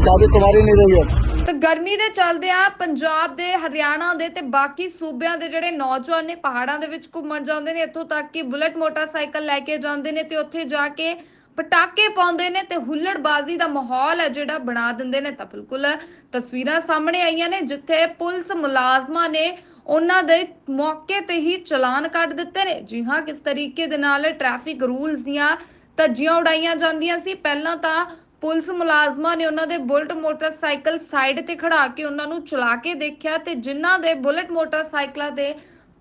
चाबी तुम्हारी नहीं रही है ਤੇ ਗਰਮੀ ਦੇ ਚੱਲਦੇ ਆ ਪੰਜਾਬ ਦੇ ਹਰਿਆਣਾ ਦੇ ਤੇ ਬਾਕੀ ਸੂਬਿਆਂ ਦੇ ਜਿਹੜੇ ਨੌਜਵਾਨ ਨੇ ਪਹਾੜਾਂ ਦੇ ਵਿੱਚ ਘੁੰਮਣ ਜਾਂਦੇ ਨੇ ਇੱਥੋਂ ਤੱਕ ਕਿ ਬੁਲਟ ਮੋਟਰਸਾਈਕਲ ਲੈ ਕੇ ਜਾਂਦੇ ਨੇ ਤੇ ਉੱਥੇ ਜਾ ਕੇ ਪਟਾਕੇ ਪਾਉਂਦੇ ਨੇ ਤੇ ਹੁੱਲੜਬਾਜ਼ੀ ਦਾ ਮਾਹੌਲ ਹੈ ਜਿਹੜਾ ਬਣਾ ਦਿੰਦੇ ਨੇ ਤਾਂ ਬਿਲਕੁਲ ਤਸਵੀਰਾਂ ਸਾਹਮਣੇ ਆਈਆਂ ਨੇ ਜਿੱਥੇ ਪੁਲਿਸ ਮੁਲਾਜ਼ਮਾਂ ਨੇ ਉਹਨਾਂ ਦੇ ਮੌਕੇ ਤੇ ਹੀ ਚਲਾਨ ਕੱਢ ਦਿੱਤੇ ਨੇ ਜੀ ਹਾਂ ਕਿਸ ਤਰੀਕੇ ਦੇ ਨਾਲ ਟ੍ਰੈਫਿਕ ਰੂਲਸ ਦੀਆਂ ਧੱਜੀਆਂ ਉਡਾਈਆਂ ਜਾਂਦੀਆਂ ਸੀ ਪਹਿਲਾਂ ਤਾਂ ਪੁਲਿਸ ਮੁਲਾਜ਼ਮਾਂ ਨੇ ਉਹਨਾਂ ਦੇ ਬੁਲਟ ਮੋਟਰਸਾਈਕਲ ਸਾਈਡ ਤੇ ਖੜਾ ਕੇ ਉਹਨਾਂ ਨੂੰ ਚਲਾ ਕੇ ਦੇਖਿਆ ਤੇ ਜਿਨ੍ਹਾਂ ਦੇ ਬੁਲਟ ਮੋਟਰਸਾਈਕਲਾਂ ਦੇ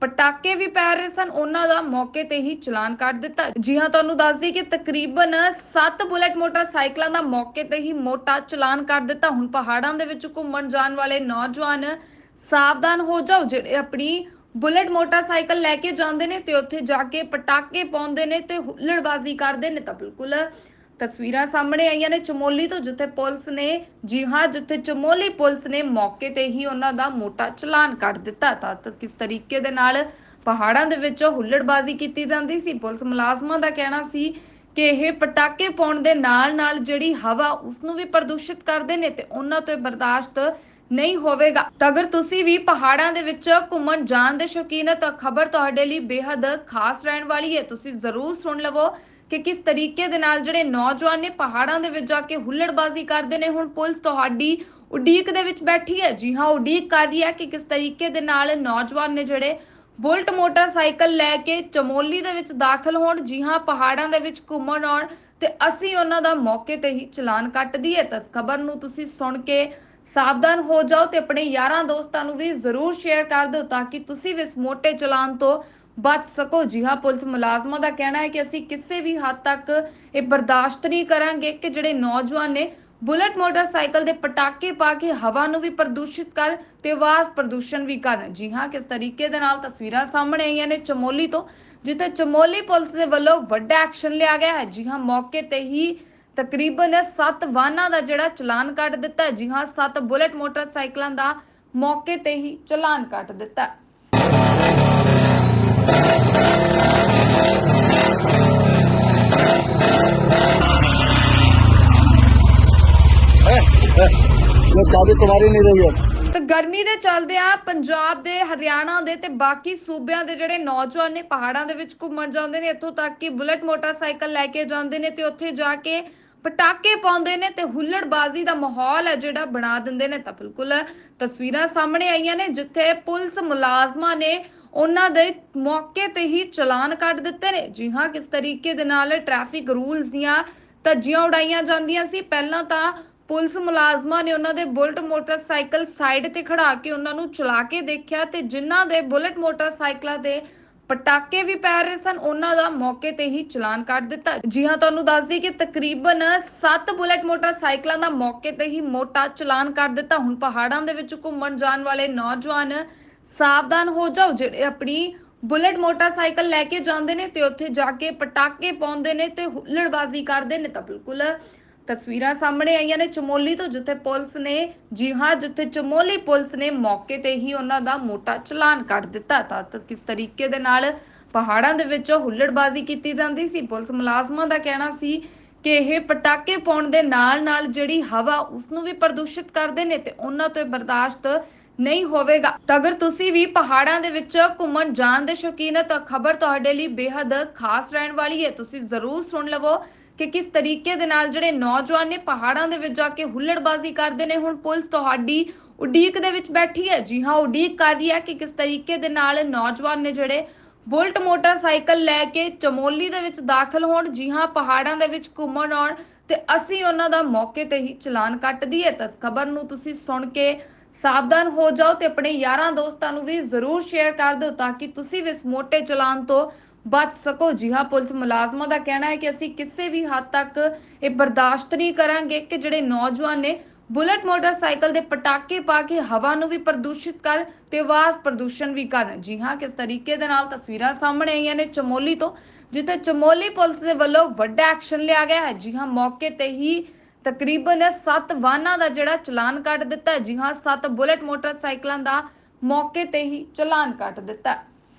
ਪਟਾਕੇ ਵੀ ਪੈ ਰਹੇ ਸਨ, ਉਹਨਾਂ ਦਾ ਮੌਕੇ ਤੇ ਹੀ ਚਲਾਨ ਕੱਟ ਦਿੱਤਾ। ਜੀ ਹਾਂ, ਤੁਹਾਨੂੰ ਦੱਸ ਦਈਏ ਕਿ ਤਕਰੀਬਨ 7 ਬੁਲਟ ਮੋਟਰਸਾਈਕਲਾਂ ਦਾ ਮੌਕੇ ਤੇ ਹੀ ਮੋਟਾ ਚਲਾਨ ਕੱਟ ਦਿੱਤਾ। ਹੁਣ ਪਹਾੜਾਂ ਦੇ ਵਿੱਚ ਘੁੰਮਣ ਜਾਣ ਵਾਲੇ ਨੌਜਵਾਨ ਸਾਵਧਾਨ ਹੋ ਜਾਓ, ਜਿਹੜੇ ਆਪਣੀ ਬੁਲਟ ਮੋਟਰਸਾਈਕਲ ਲੈ ਕੇ ਜਾਂਦੇ ਨੇ ਤੇ ਉੱਥੇ ਜਾ ਕੇ ਪਟਾਕੇ ਪਾਉਂਦੇ ਨੇ ਤੇ ਹੁੱਲੜਬਾਜ਼ੀ ਕਰਦੇ ਨੇ ਤਾਂ ਬਿਲਕੁਲ ਤਸਵੀਰਾਂ ਸਾਹਮਣੇ ਆਈਆਂ ਨੇ। ਚਮੋਲੀ ਤੋਂ ਜਿੱਥੇ ਪੁਲਿਸ ਨੇ, ਜੀ ਹਾਂ, ਜਿੱਥੇ ਚਮੋਲੀ ਪੁਲਿਸ ਨੇ ਮੌਕੇ ਤੇ ਹੀ ਉਹਨਾਂ ਦਾ ਮੋਟਾ ਚਲਾਨ ਕੱਟ ਦਿੱਤਾ, ਤਾਂ ਤਾਂ, ਕਿਸ ਤਰੀਕੇ ਦੇ ਨਾਲ ਪਹਾੜਾਂ ਦੇ ਵਿੱਚ ਹੁੱਲੜਬਾਜ਼ੀ ਕੀਤੀ ਜਾਂਦੀ ਸੀ। ਪੁਲਿਸ ਮੁਲਾਜ਼ਮਾਂ ਦਾ ਕਹਿਣਾ ਸੀ ਕਿ ਇਹ ਪਟਾਕੇ ਪਾਉਣ ਦੇ ਨਾਲ ਨਾਲ ਜਿਹੜੀ ਹਵਾ ਉਸ ਨੂੰ ਵੀ ਪ੍ਰਦੂਸ਼ਿਤ ਕਰਦੇ ਨੇ ਤੇ ਉਹਨਾਂ ਤੋਂ ਇਹ ਬਰਦਾਸ਼ਤ ਨਹੀਂ ਹੋਵੇਗਾ। ਤਾਂ ਅਗਰ ਤੁਸੀਂ ਵੀ ਪਹਾੜਾਂ ਦੇ ਵਿੱਚ ਘੁੰਮਣ ਜਾਣ ਦੇ ਸ਼ੌਕੀਨ ਹੋ, ਤਾਂ ਖਬਰ ਤੁਹਾਡੇ ਲਈ ਬੇहद ਖਾਸ ਰਹਿਣ ਵਾਲੀ ਹੈ। ਤੁਸੀਂ ਜ਼ਰੂਰ ਸੁਣ ਲਵੋ। ਕਿ ਕਿਸ ਤਰੀਕੇ ਦੇ ਨਾਲ ਜਿਹੜੇ ਨੌਜਵਾਨ ਨੇ ਪਹਾੜਾਂ ਦੇ ਵਿੱਚ ਜਾ ਕੇ ਹੁੱਲੜਬਾਜ਼ੀ ਕਰਦੇ ਨੇ, ਹੁਣ ਪੁਲਿਸ ਤੁਹਾਡੀ ਉਡੀਕ ਦੇ ਵਿੱਚ ਬੈਠੀ ਹੈ। ਜੀ ਹਾਂ, ਉਡੀਕ ਕਰ ਰਹੀ ਹੈ ਕਿ ਕਿਸ ਤਰੀਕੇ ਦੇ ਨਾਲ ਨੌਜਵਾਨ ਨੇ ਜਿਹੜੇ ਬੁਲਟ ਮੋਟਰਸਾਈਕਲ ਲੈ ਕੇ ਚਮੋਲੀ ਦੇ ਵਿੱਚ ਦਾਖਲ ਹੋਣ, ਜੀ ਹਾਂ, ਪਹਾੜਾਂ ਦੇ ਵਿੱਚ ਘੁੰਮਣ ਆਉਣ ਤੇ ਅਸੀਂ ਉਹਨਾਂ ਦਾ ਮੌਕੇ ਤੇ ਹੀ ਚਲਾਨ ਕੱਟ ਦਈਏ ਤਾਂ ਖਬਰ ਨੂੰ ਤੁਸੀਂ ਸੁਣ ਕੇ ਸਾਵਧਾਨ ਹੋ ਜਾਓ ਤੇ ਆਪਣੇ ਯਾਰਾਂ ਦੋਸਤਾਂ ਨੂੰ ਵੀ ਜ਼ਰੂਰ ਸ਼ੇਅਰ ਕਰ ਦਿਓ ਤਾਂ ਕਿ ਤੁਸੀਂ ਵੀ ਇਸ ਮੋਟੇ ਚਲਾਨ ਤੋਂ ਬਚ ਸਕੋ। ਜੀ ਹਾਂ, ਪੁਲਿਸ ਮੁਲਾਜ਼ਮਾਂ ਦਾ ਕਹਿਣਾ ਹੈ ਕਿ ਅਸੀਂ ਕਿਸੇ ਵੀ ਹੱਦ ਤੱਕ ਇਹ ਬਰਦਾਸ਼ਤ ਨਹੀਂ ਕਰਾਂਗੇ ਕਿ ਜਿਹੜੇ ਨੌਜਵਾਨ ਨੇ ਬੁਲਟ ਮੋਟਰਸਾਈਕਲ ਦੇ ਪਟਾਕੇ ਪਾ ਕੇ ਹਵਾ ਨੂੰ ਵੀ ਪ੍ਰਦੂਸ਼ਿਤ ਕਰ ਤੇ ਆਵਾਜ਼ ਪ੍ਰਦੂਸ਼ਣ ਵੀ ਕਰਨ ਜੀ ਹਾਂ, ਕਿਸ ਤਰੀਕੇ ਦੇ ਨਾਲ ਤਸਵੀਰਾਂ ਸਾਹਮਣੇ ਆਈਆਂ ਨੇ ਚਮੋਲੀ ਤੋਂ, ਜਿੱਥੇ ਚਮੋਲੀ ਪੁਲਿਸ ਦੇ ਵੱਲੋਂ ਵੱਡਾ ਐਕਸ਼ਨ ਲਿਆ ਗਿਆ ਹੈ। ਜੀ ਹਾਂ, ਮੌਕੇ ਤੇ ਹੀ ਤਕਰੀਬਨ 7 ਵਾਹਨਾਂ ਦਾ ਜਿਹੜਾ ਚਲਾਨ ਕੱਟ ਦਿੱਤਾ ਜੀ ਹਾਂ 7 ਬੁਲਟ ਮੋਟਰਸਾਈਕਲਾਂ ਦਾ ਮੌਕੇ ਤੇ ਹੀ ਚਲਾਨ ਕੱਟ ਦਿੱਤਾ ये चाबी तुम्हारी नहीं रही है ਤੇ ਗਰਮੀ ਦੇ ਚੱਲਦੇ ਆ ਪੰਜਾਬ ਦੇ ਹਰਿਆਣਾ ਦੇ ਤੇ ਬਾਕੀ ਸੂਬਿਆਂ ਦੇ ਜਿਹੜੇ ਨੌਜਵਾਨ ਨੇ ਪਹਾੜਾਂ ਦੇ ਵਿੱਚ ਘੁੰਮਣ ਜਾਂਦੇ ਨੇ ਇੱਥੋਂ ਤੱਕ ਕਿ ਬੁਲਟ ਮੋਟਰਸਾਈਕਲ ਲੈ ਕੇ ਜਾਂਦੇ ਨੇ ਤੇ ਉੱਥੇ ਜਾ ਕੇ ਪਟਾਕੇ ਪਾਉਂਦੇ ਨੇ ਤੇ ਹੁੱਲੜਬਾਜ਼ੀ ਦਾ ਮਾਹੌਲ ਹੈ ਜਿਹੜਾ ਬਣਾ ਦਿੰਦੇ ਨੇ ਤਾਂ ਬਿਲਕੁਲ ਤਸਵੀਰਾਂ ਸਾਹਮਣੇ ਆਈਆਂ ਨੇ ਜਿੱਥੇ ਪੁਲਿਸ ਮੁਲਾਜ਼ਮਾਂ ਨੇ ਉਹਨਾਂ ਦੇ ਮੌਕੇ ਤੇ ਹੀ ਚਲਾਨ ਕੱਢ ਦਿੱਤੇ ਨੇ ਜੀ ਹਾਂ ਕਿਸ ਤਰੀਕੇ ਦੇ ਨਾਲ ਟ੍ਰੈਫਿਕ ਰੂਲਸ ਦੀਆਂ ਧੱਜੀਆਂ ਉਡਾਈਆਂ ਜਾਂਦੀਆਂ ਸੀ ਪਹਿਲਾਂ ਤਾਂ ਪੁਲਿਸ ਮੁਲਾਜ਼ਮਾਂ ਨੇ ਉਹਨਾਂ ਦੇ ਬੁਲਟ ਮੋਟਰਸਾਈਕਲ ਸਾਈਡ ਤੇ ਖੜਾ ਕੇ ਉਹਨਾਂ ਨੂੰ ਚਲਾ ਕੇ ਦੇਖਿਆ ਤੇ ਜਿਨ੍ਹਾਂ ਦੇ ਬੁਲਟ ਮੋਟਰਸਾਈਕਲਾਂ ਦੇ ਪਟਾਕੇ ਵੀ ਪੈ ਰਹੇ ਸਨ, ਉਹਨਾਂ ਦਾ ਮੌਕੇ ਤੇ ਹੀ ਚਲਾਨ ਕੱਟ ਦਿੱਤਾ। ਜੀ ਹਾਂ, ਤੁਹਾਨੂੰ ਦੱਸ ਦਈਏ ਕਿ ਤਕਰੀਬਨ 7 ਬੁਲਟ ਮੋਟਰਸਾਈਕਲਾਂ ਦਾ ਮੌਕੇ ਤੇ ਹੀ ਮੋਟਾ ਚਲਾਨ ਕੱਟ ਦਿੱਤਾ। ਹੁਣ ਪਹਾੜਾਂ ਦੇ ਵਿੱਚ ਘੁੰਮਣ ਜਾਣ ਵਾਲੇ ਨੌਜਵਾਨ ਸਾਵਧਾਨ ਹੋ ਜਾਓ, ਜਿਹੜੇ ਆਪਣੀ ਬੁਲਟ ਮੋਟਰਸਾਈਕਲ ਲੈ ਕੇ ਜਾਂਦੇ ਨੇ ਤੇ ਉੱਥੇ ਜਾ ਕੇ ਪਟਾਕੇ ਪਾਉਂਦੇ ਨੇ ਤੇ ਹੁੱਲੜਬਾਜ਼ੀ ਕਰਦੇ ਨੇ ਤਾਂ ਬਿਲਕੁਲ ਤਸਵੀਰਾਂ ਸਾਹਮਣੇ ਆਈਆਂ ਨੇ। ਚਮੋਲੀ ਤੋਂ ਜਿੱਥੇ ਪੁਲਿਸ ਨੇ, ਜੀ ਹਾਂ, ਜਿੱਥੇ ਚਮੋਲੀ ਪੁਲਿਸ ਨੇ ਮੌਕੇ ਤੇ ਹੀ ਉਹਨਾਂ ਦਾ ਮੋਟਾ ਚਲਾਨ ਕੱਟ ਦਿੱਤਾ। ਤਾਂ ਤਾਂ ਕਿਸ ਤਰੀਕੇ ਦੇ ਨਾਲ ਪਹਾੜਾਂ ਦੇ ਵਿੱਚ ਹੁੱਲੜਬਾਜ਼ੀ ਕੀਤੀ ਜਾਂਦੀ ਸੀ? ਪੁਲਿਸ ਮੁਲਾਜ਼ਮਾਂ ਦਾ ਕਹਿਣਾ ਸੀ ਕਿ ਇਹ ਪਟਾਕੇ ਪਾਉਣ ਦੇ ਨਾਲ ਨਾਲ ਜਿਹੜੀ ਹਵਾ ਉਸ ਨੂੰ ਵੀ ਪ੍ਰਦੂਸ਼ਿਤ ਕਰਦੇ ਨੇ ਤੇ ਉਹਨਾਂ ਤੋਂ ਇਹ ਬਰਦਾਸ਼ਤ ਨਹੀਂ ਹੋਵੇਗਾ। ਤਾਂ ਅਗਰ ਤੁਸੀਂ ਵੀ ਪਹਾੜਾਂ ਦੇ ਵਿੱਚ ਘੁੰਮਣ ਜਾਣ ਦੇ ਸ਼ੌਕੀਨ ਹੋ ਤਾਂ ਖਬਰ ਤੁਹਾਡੇ ਲਈ ਬੇहद ਖਾਸ ਰਹਿਣ ਵਾਲੀ ਹੈ। ਤੁਸੀਂ ਜ਼ਰੂਰ ਸੁਣ ਲਵੋ ਕਿ ਕਿਸ ਤਰੀਕੇ ਦੇ ਨਾਲ ਜਿਹੜੇ ਨੌਜਵਾਨ ਨੇ ਪਹਾੜਾਂ ਦੇ ਵਿੱਚ ਜਾ ਕੇ ਹੁੱਲੜਬਾਜ਼ੀ ਕਰਦੇ ਨੇ, ਹੁਣ ਪੁਲਿਸ ਤੁਹਾਡੀ ਉਡੀਕ ਦੇ ਵਿੱਚ ਬੈਠੀ ਹੈ? ਜੀ ਹਾਂ, ਉਡੀਕ ਕਰ ਰਹੀ ਹੈ ਕਿ ਕਿਸ ਤਰੀਕੇ ਦੇ ਨਾਲ ਨੌਜਵਾਨ ਨੇ ਜਿਹੜੇ ਬੁਲਟ ਮੋਟਰਸਾਈਕਲ ਲੈ ਕੇ ਚਮੋਲੀ ਦੇ ਵਿੱਚ ਦਾਖਲ ਹੋਣ, ਜੀ ਹਾਂ, ਪਹਾੜਾਂ ਦੇ ਵਿੱਚ ਘੁੰਮਣ ਆਉਣ ਤੇ ਅਸੀਂ ਉਹਨਾਂ ਦਾ ਮੌਕੇ ਤੇ ਹੀ ਚਲਾਨ ਕੱਟ ਦਈਏ। ਤਾਂ ਖਬਰ ਨੂੰ ਤੁਸੀਂ ਸੁਣ ਕੇ ਸਾਵਧਾਨ ਹੋ ਜਾਓ ਤੇ ਆਪਣੇ ਯਾਰਾਂ ਦੋਸਤਾਂ ਨੂੰ ਵੀ ਜ਼ਰੂਰ ਸ਼ੇਅਰ ਕਰ ਦਿਓ ਤਾਂ ਕਿ ਤੁਸੀਂ ਵੀ ਇਸ ਮੋਟੇ ਚਲਾਨ ਤੋਂ ਬਚ ਸਕੋ। ਜੀ ਹਾਂ, ਪੁਲਿਸ ਮੁਲਾਜ਼ਮਾਂ ਦਾ ਕਹਿਣਾ ਹੈ ਕਿ ਅਸੀਂ ਕਿਸੇ ਵੀ ਹੱਦ ਤੱਕ ਇਹ ਬਰਦਾਸ਼ਤ ਨਹੀਂ ਕਰਾਂਗੇ ਕਿ ਜਿਹੜੇ ਨੌਜਵਾਨ ਨੇ ਬੁਲਟ ਮੋਟਰਸਾਈਕਲ ਦੇ ਪਟਾਕੇ ਪਾ ਕੇ ਹਵਾ ਨੂੰ ਵੀ ਪ੍ਰਦੂਸ਼ਿਤ ਕਰ ਤੇ ਆਵਾਜ਼ ਪ੍ਰਦੂਸ਼ਣ ਵੀ ਕਰਨ ਜੀ ਹਾਂ, ਕਿਸ ਤਰੀਕੇ ਦੇ ਨਾਲ ਤਸਵੀਰਾਂ ਸਾਹਮਣੇ ਆਈਆਂ ਨੇ ਚਮੋਲੀ ਤੋਂ, ਜਿੱਥੇ ਚਮੋਲੀ ਪੁਲਿਸ ਦੇ ਵੱਲੋਂ ਵੱਡਾ ਐਕਸ਼ਨ ਲਿਆ ਗਿਆ ਹੈ। ਜੀ ਹਾਂ, ਮੌਕੇ ਤੇ ਹੀ ਤਕਰੀਬਨ 7 ਵਾਹਨਾਂ ਦਾ ਜਿਹੜਾ ਚਲਾਨ ਕੱਟ ਦਿੱਤਾ ਜੀ ਹਾਂ 7 ਬੁਲਟ ਮੋਟਰਸਾਈਕਲਾਂ ਦਾ ਮੌਕੇ ਤੇ ਹੀ ਚਲਾਨ ਕੱਟ ਦਿੱਤਾ